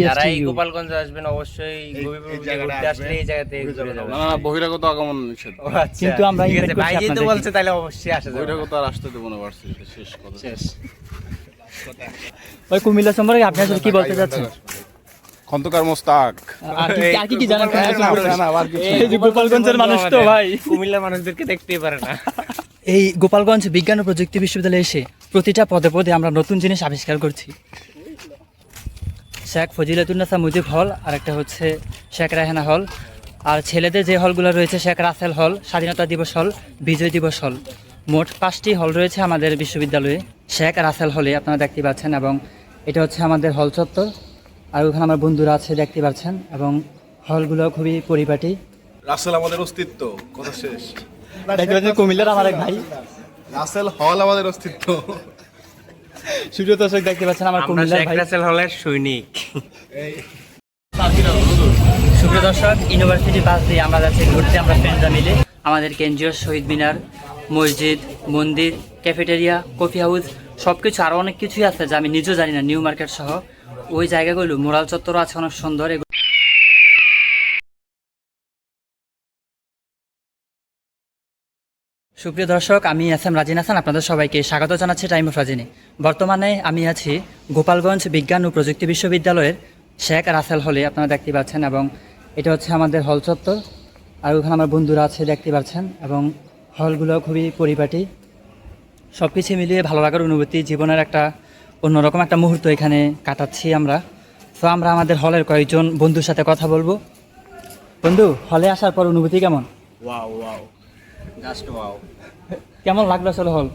যারা এই আসবেন অবশ্যই গোবিপুর এই যে জায়গাটায় ঘুরতে আসলে এই জায়গাতে না না বহিরাগত আগমন নিষেধ। কিন্তু আমরা ঠিক আছে ভাই যেহেতু বলছে তাহলে অবশ্যই আসা যাবে। বহিরাগত আর আসতে দেবো না ভার্সিটিতে শেষ কথা। শেষ। ওই কুমিল্লা সম্পর্কে আপনি আসলে কি বলতে চাচ্ছেন? খন্দকার মোস্তাক। আর কি- কি এই যে গোপালগঞ্জের মানুষ তো ভাই। কুমিল্লার মানুষদেরকে দেখতেই পারে না। এই গোপালগঞ্জ বিজ্ঞান ও প্রযুক্তি বিশ্ববিদ্যালয়ে এসে প্রতিটা পদে পদে আমরা নতুন জিনিস আবিষ্কার করছি। শেখ ফজিলাতুন্নেসা মুজিব হল আর একটা হচ্ছে শেখ রাহেনা হল। আর ছেলেদের যে হলগুলো রয়েছে শেখ রাসেল হল স্বাধীনতা দিবস হল বিজয় দিবস হল। মোট পাঁচটি হল রয়েছে আমাদের বিশ্ববিদ্যালয়ে শেখ রাসেল হলে আপনারা দেখতে পাচ্ছেন এবং এটা হচ্ছে আমাদের হল চত্বর। আর ওখানে আমার বন্ধুরা আছে দেখতে পাচ্ছেন এবং হলগুলো খুবই পরিপাটি। রাসেল আমাদের অস্তিত্ব কথা শেষ। কুমিল্লার আমার এক ভাই। রাসেল হল আমাদের অস্তিত্ব। সূর্য দর্শক দেখতে পাচ্ছেন আমার শেখ রাসেল হলের সৈনিক। সুপ্রিয় দর্শক ইউনিভার্সিটি বাস দিয়ে আমরা যাচ্ছি ঘুরতে আমরা ফ্রেন্ডরা মিলে। আমাদের কেন্দ্রীয় শহীদ মিনার মসজিদ মন্দির ক্যাফেটেরিয়া কফি হাউস সব কিছু আরও অনেক কিছুই আছে যা আমি নিজেও জানি না নিউ মার্কেট সহ। ওই জায়গাগুলো মোরাল চত্বর আছে অনেক সুন্দর সুপ্রিয় দর্শক, আমি এস এম রাজিন হাসান, আপনাদের সবাইকে স্বাগত জানাচ্ছি টাইম অফ রাজিনী। বর্তমানে আমি আছি গোপালগঞ্জ বিজ্ঞান ও প্রযুক্তি বিশ্ববিদ্যালয়ের শেখ রাসেল হলে, আপনারা দেখতে পাচ্ছেন, এবং এটা হচ্ছে আমাদের হল চত্বর। আর ওখানে আমার বন্ধুরা আছে, দেখতে পাচ্ছেন, এবং হলগুলো খুবই পরিপাটি। সব কিছু মিলিয়ে ভালো লাগার অনুভূতি, জীবনের একটা অন্যরকম একটা মুহূর্ত এখানে কাটাচ্ছি আমরা। তো আমরা আমাদের হলের কয়েকজন বন্ধুর সাথে কথা বলব। বন্ধু, হলে আসার পর অনুভূতি কেমন? Wow wow. জাস্ট ওয়াও কেমন লাগল আসলে হল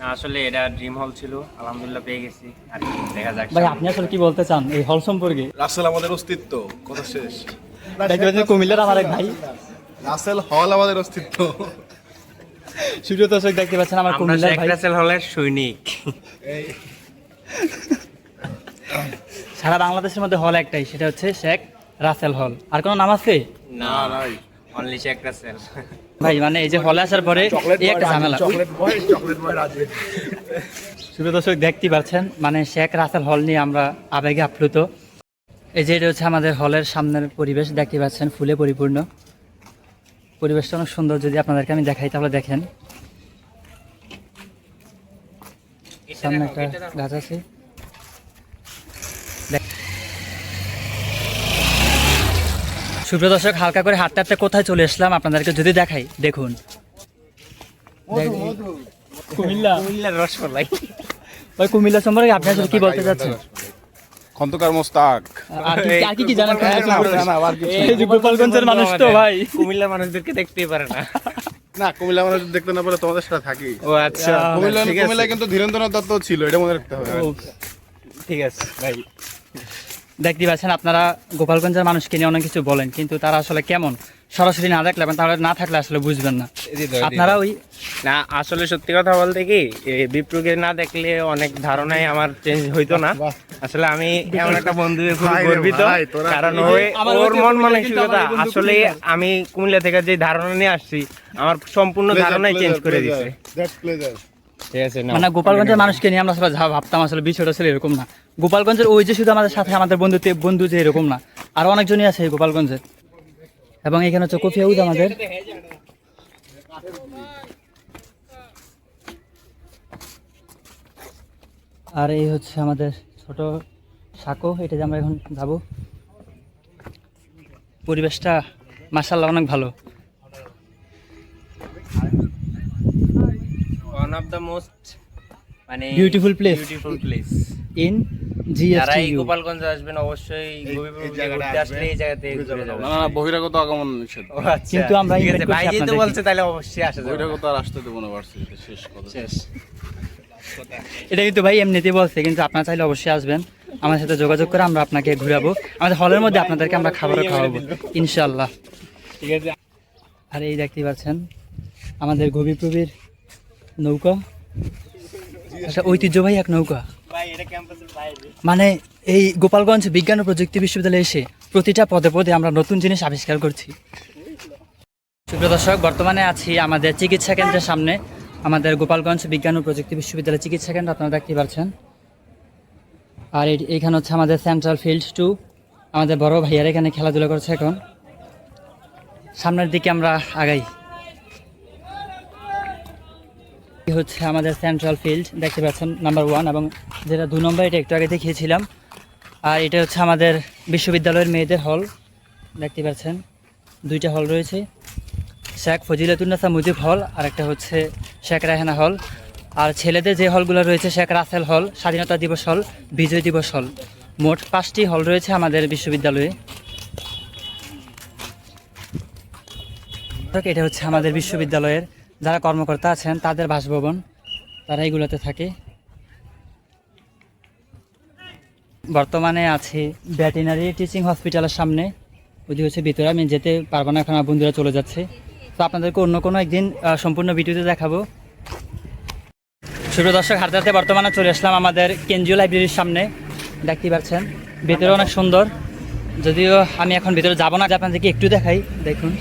না আসলে এটা ড্রিম হল ছিল। আলহামদুলিল্লাহ পেয়ে গেছি। আর কি দেখা যাক ভাই আপনি আসলে কি বলতে চান এই হল সম্পর্কে? রাসেল আমাদের অস্তিত্ব কথা শেষ। দেখতে পাচ্ছেন কুমিল্লার আমার এক ভাই। রাসেল হল আমাদের অস্তিত্ব। সূর্য দর্শক দেখতে পাচ্ছেন আমার কুমিল্লার ভাই। রাসেল হলের সৈনিক। সারা বাংলাদেশের মধ্যে হল একটাই সেটা হচ্ছে শেখ রাসেল হল আর কোনো নাম আছে? না নাই। অনলি ভাই মানে এই যে হলে আসার পরে এই একটা ঝামেলা। চকলেট বয় চকলেট বয় রাজবে শুভ দর্শক দেখতে পাচ্ছেন মানে শেখ রাসেল হল নিয়ে আমরা আবেগে আপ্লুত। এই যে এটা হচ্ছে আমাদের হলের সামনের পরিবেশ দেখতে পাচ্ছেন ফুলে পরিপূর্ণ। পরিবেশটা অনেক সুন্দর যদি আপনাদেরকে আমি দেখাই তাহলে দেখেন। সামনে একটা গাছ আছে। সুপ্রিয় দর্শক হালকা করে হাঁটতে হাঁটতে কোথায় চলে আসলাম আপনাদেরকে যদি দেখাই দেখুন। কুমিল্লা। কুমিল্লার রসমালাই। ওই কুমিল্লা সম্পর্কে আপনি আসলে কি বলতে চাচ্ছেন? খন্দকার মোস্তাক। আর কি- কি কি জানেন কুমিল্লা না, সম্পর্কে? না, আর কিছু এই যে গোপালগঞ্জের মানুষ তো ভাই। কুমিল্লার মানুষদেরকে দেখতেই পারে না। না কুমিল্লা মানুষ দেখতে না পারে তোমাদের সাথে থাকি। ও আচ্ছা। কুমিল্লা কুমিল্লা কিন্তু ধীরেন্দ্রনাথ দত্ত ছিল এটা মনে রাখতে হবে। ঠিক আছে ভাই। দেখতে পাচ্ছেন আপনারা গোপালগঞ্জের মানুষকে নিয়ে অনেক কিছু বলেন কিন্তু তারা আসলে কেমন? সরাসরি না দেখলে তাহলে না থাকলে আসলে বুঝবেন না। আপনারা ওই না আসলে সত্যি কথা বলতে কি এই বিপ্লবকে না দেখলে অনেক ধারণাই আমার চেঞ্জ হইতো না। আসলে আমি এমন একটা বন্ধু গর্বিত কারণ ওর মন মানসিকতা আসলে। আমি কুমিল্লা থেকে যে ধারণা নিয়ে আসছি আমার সম্পূর্ণ ধারণাই চেঞ্জ করে দিছে। মানে গোপালগঞ্জের মানুষকে নিয়ে আমরা যা ভাবতাম, আসলে এরকম না। গোপালগঞ্জের ওই যে শুধু আমাদের সাথে আমাদের বন্ধু বন্ধু যে এরকম না, আর অনেকজনই আছে এবং এখানে হচ্ছে কফি হাউস আমাদের। আর এই হচ্ছে আমাদের ছোট সাঁকো, এটা যে আমরা এখন যাব। পরিবেশটা মাসাল্লাহ অনেক ভালো। দ্য মোস্ট মানে Beautiful place. Beautiful place in যারা এই আসবেন অবশ্যই গোবিপুর যে জায়গাটায় ঘুরতে আসলে এই জায়গাতে ঘুরে ঘুরে যাবেন। যাবেন না না বহিরাগত আগমন নিষেধ। কিন্তু আমরা ঠিক invite আছে করছি ভাই যেহেতু আপনাদেরকে। বলছে তাহলে অবশ্যই আসা যাবে। বহিরাগত আর আসতে দেবো না ভার্সিটিতে শেষ কথা। শেষ। এটা কিন্তু ভাই এমনিতেই বলছে কিন্তু আপনারা চাইলে অবশ্যই আসবেন। আমার সাথে যোগাযোগ করে আমরা আপনাকে ঘুরাবো। আমাদের হলের মধ্যে আপনাদেরকে আমরা খাবারও খাওয়াবো ইনশাল্লাহ ঠিক আছে। আর এই দেখতে পাচ্ছেন আমাদের গভীর প্রবীর নৌকা? একটা ঐতিহ্যবাহী এক নৌকা। মানে এই গোপালগঞ্জ বিজ্ঞান ও প্রযুক্তি বিশ্ববিদ্যালয়ে এসে প্রতিটা পদে পদে আমরা নতুন জিনিস আবিষ্কার করছি। সুপ্রিয় দর্শক বর্তমানে আছি আমাদের চিকিৎসা কেন্দ্রের সামনে। আমাদের গোপালগঞ্জ বিজ্ঞান ও প্রযুক্তি বিশ্ববিদ্যালয় চিকিৎসা কেন্দ্র আপনারা দেখতে পাচ্ছেন। আর এই- এইখানে হচ্ছে আমাদের সেন্ট্রাল ফিল্ড টু আমাদের বড় ভাইয়ারা এখানে খেলাধুলা করছে এখন। সামনের দিকে আমরা আগাই এই হচ্ছে আমাদের সেন্ট্রাল ফিল্ড দেখতে পাচ্ছেন নাম্বার ওয়ান এবং যেটা দু নম্বর এটা একটু আগে দেখিয়েছিলাম। আর এটা হচ্ছে আমাদের বিশ্ববিদ্যালয়ের মেয়েদের হল দেখতে পাচ্ছেন, দুইটা হল রয়েছে। শেখ ফজিলাতুন্নেসা মুজিব হল আর একটা হচ্ছে শেখ রায়হানা হল আর ছেলেদের যে হলগুলো রয়েছে, শেখ রাসেল হল স্বাধীনতা দিবস হল বিজয় দিবস হল মোট পাঁচটি হল রয়েছে আমাদের বিশ্ববিদ্যালয়ে। এটা হচ্ছে আমাদের বিশ্ববিদ্যালয়ের যারা কর্মকর্তা আছেন, তাদের বাসভবন, তারা এইগুলোতে থাকে। বর্তমানে আছি ভেটেনারি টিচিং হসপিটালের সামনে। ওইদিকে হচ্ছে ভিতরে, আমি যেতে পারব না, এখন আমার বন্ধুরা চলে যাচ্ছে। তো আপনাদেরকে অন্য কোনো একদিন সম্পূর্ণ ভিডিওতে দেখাবো। শুভ দর্শক হাতে হাতে বর্তমানে চলে আসলাম আমাদের কেন্দ্রীয় লাইব্রেরির সামনে। দেখতেই পাচ্ছেন, ভিতরে অনেক সুন্দর। যদিও আমি এখন ভিতরে যাব না, আপনাদেরকে একটু দেখাই, দেখুন।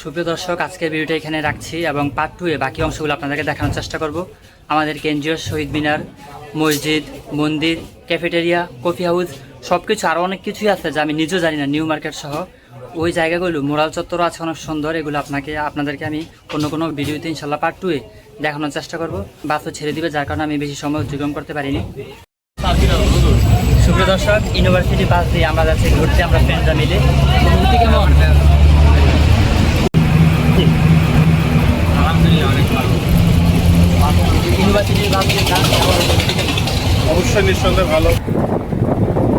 সুপ্রিয় দর্শক, আজকের ভিডিওটা এখানে রাখছি এবং পার্ট টু এ বাকি অংশগুলো আপনাদেরকে দেখানোর চেষ্টা করব। আমাদের কেন্দ্রীয় শহীদ মিনার, মসজিদ, মন্দির ক্যাফেটেরিয়া কফি হাউস সব কিছু আরও অনেক কিছুই আছে যা আমি নিজেও জানি না নিউ মার্কেট সহ। ওই জায়গাগুলো, মোরাল চত্বরও আছে অনেক সুন্দর, এগুলো আপনাকে, আপনাদেরকে আমি অন্য কোনো ভিডিওতে ইনশাল্লাহ পার্ট টু এ দেখানোর চেষ্টা করব। বাসও ছেড়ে দিবে, যার কারণে আমি বেশি সময় অতিক্রম করতে পারিনি। সুপ্রিয় দর্শক ইউনিভার্সিটি বাস দিয়ে আমরা যাচ্ছি, ঘুরতে আমরা ফ্রেন্ডরা মিলে। অবশ্যই নিঃসন্দেহে ভালো।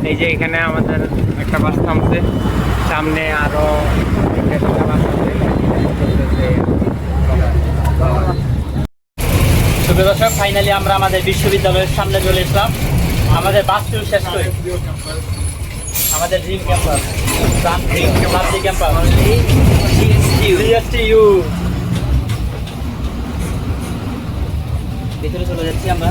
এই যে এখানে আমাদের একটা বাস থামছে সামনে আরও একটা বাস সুপ্রিয় দর্শক ফাইনালি আমরা আমাদের বিশ্ববিদ্যালয়ের সামনে চলে এসলাম। আমাদের বাস ট্যুর শেষ করে। আমাদের ড্রিম ক্যাম্পাস। প্রান্তিক ক্যাম্পাস সিএসটিইউ ভিতরে চলে যাচ্ছি আমরা।